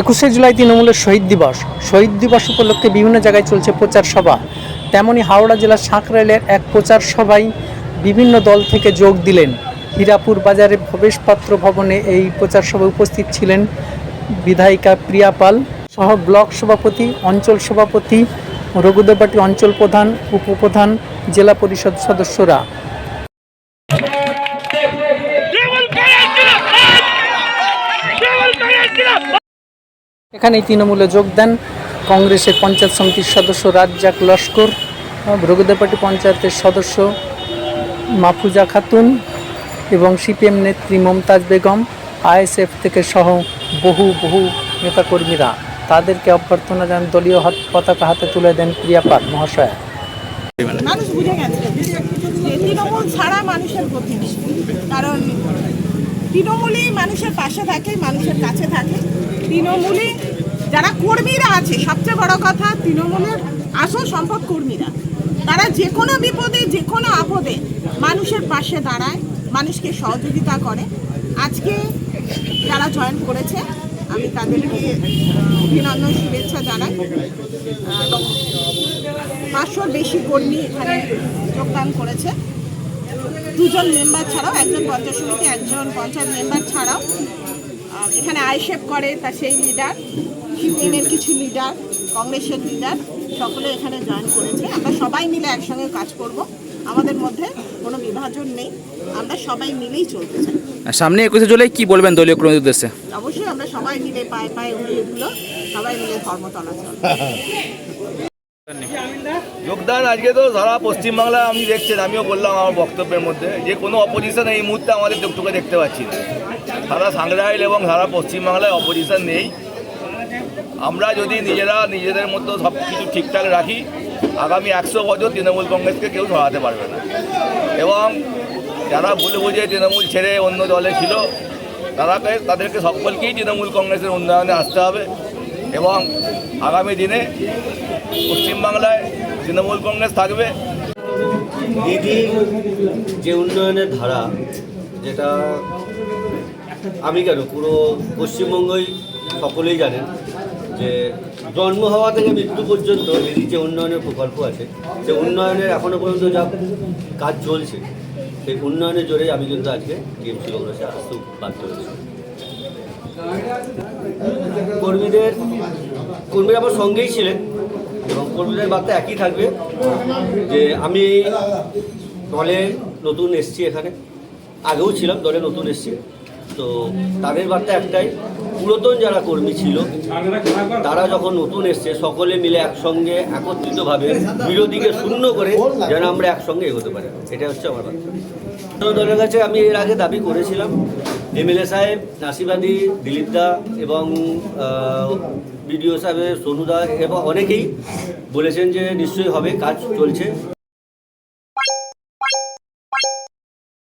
একুশে জুলাই তৃণমূলের শহীদ দিবস। শহীদ দিবস উপলক্ষে বিভিন্ন জায়গায় চলছে প্রচার সভা। তেমনি হাওড়া জেলার সাঁকরাইলের এক প্রচার সভায় বিভিন্ন দল থেকে যোগ দিলেন। হীরাপুর বাজারে প্রবেশপত্র ভবনে এই প্রচার সভায় উপস্থিত ছিলেন বিধায়িকা প্রিয়া পাল সহ ব্লক সভাপতি, অঞ্চল সভাপতি, রঘুদেববাটি অঞ্চল প্রধান উপপ্রধান জেলা পরিষদ সদস্যরা। এখানে তৃণমূলে যোগ দেন কংগ্রেসের পঞ্চায়েত সমিতির সদস্য রাজ্জাক লস্কর রঘুদেবপাটি পঞ্চায়েতের সদস্য মাফুজা খাতুন এবং সিপিএম নেত্রী মমতাজ বেগম, আইএসএফ থেকে সহ বহু বহু নেতাকর্মীরা তাদেরকে অভ্যর্থনা জানান দলীয় পতাকা হাতে তুলে দেন প্রিয়াপাল মহাশয়া। তৃণমূল ছাড়া মানুষের কারণ তৃণমূলই মানুষের পাশে থাকে, মানুষের কাছে থাকে। তৃণমূলই যারা কর্মীরা আছে, সবচেয়ে বড় কথা তৃণমূলের আসল সম্পদ কর্মীরা। তারা যে কোনো বিপদে, যে কোনো আপদে মানুষের পাশে দাঁড়ায়, মানুষকে সহযোগিতা করে। আজকে যারা জয়েন করেছে, আমি তাদেরকে অভিনন্দন, শুভেচ্ছা জানাই। পাঁচশোর বেশি কর্মী এখানে যোগদান করেছে। দুজন মেম্বার ছাড়াও, একজন পঞ্চায়েত সমিতি, একজন পঞ্চায়েত মেম্বার ছাড়াও। এখানে আইসেফ করে তা সেই লিডার। সিপিএমের কিছু লিডার কংগ্রেসের লিডার সকলে এখানে জয়েন করেছে। আমরা সবাই মিলে একসঙ্গে কাজ করব। আমাদের মধ্যে কোনো বিভাজন নেই। আমরা সবাই মিলেই চলতে চাই। আর সামনে একুশে জুলাই কি বলবেন দলীয় কর্মীদের উদ্দেশ্যে? অবশ্যই আমরা সবাই মিলে পায়ে পায়ে উড়িয়ে দিল সবাই মিলে ধর্মতলা চল যোগদান আজকে তো সারা পশ্চিমবাংলা আপনি দেখছেন আমিও বললাম আমার বক্তব্যের মধ্যে যে কোনো অপোজিশন এই মুহূর্তে আমাদের চোখে দেখতে পাচ্ছি না। সারা সাংরাইল এবং সারা পশ্চিমবাংলায় অপোজিশন নেই। আমরা যদি নিজেরা নিজেদের মতো সব কিছু ঠিকঠাক রাখি, আগামী একশো বছর তৃণমূল কংগ্রেসকে কেউ সরাতে পারবে না। এবং যারা ভুলে বুঝে তৃণমূল ছেড়ে অন্য দলে ছিল, তারাকে, তাদেরকে সকলকেই তৃণমূল কংগ্রেসের উন্নয়নে আসতে হবে। এবং আগামী দিনে পশ্চিমবাংলায় তৃণমূল কংগ্রেস থাকবে। দিদির যে উন্নয়নের ধারা, যেটা আমি কেন? পুরো পশ্চিমবঙ্গই সকলেই জানেন যে জন্ম হওয়া থেকে মৃত্যু পর্যন্ত দিদির যে উন্নয়নের প্রকল্প আছে, সে উন্নয়নের এখনও পর্যন্ত যা কাজ চলছে, সেই উন্নয়নের জোরেই আমি কিন্তু আজকে টিএমসি কংগ্রেসে আসতে বাধ্য হয়েছি। কর্মীদের, কর্মীরা আমার সঙ্গেই ছিলেন এবং কর্মীদের বার্তা একই থাকবে যে আমি দলে নতুন এসছি এখানে। আগেও ছিলাম, দলে নতুন এসছি। তো তাদের বার্তা একটাই, পুরাতন যারা কর্মী ছিল, তারা যখন নতুন এসছে, সকলে মিলে একসঙ্গে একত্রিতভাবে বিরোধীকে শূন্য করে যেন আমরা একসঙ্গে এগোতে পারি। এটা হচ্ছে আমার বার্তা। দলের কাছে আমি এর আগে দাবি করেছিলাম, এমএলএ সাহেব, নাসিবাদী, দিলীপ দা এবং বিডিও সাহেবের সোনুদা এবং অনেকেই বলেছেন যে নিশ্চয়ই হবে, কাজ চলছে।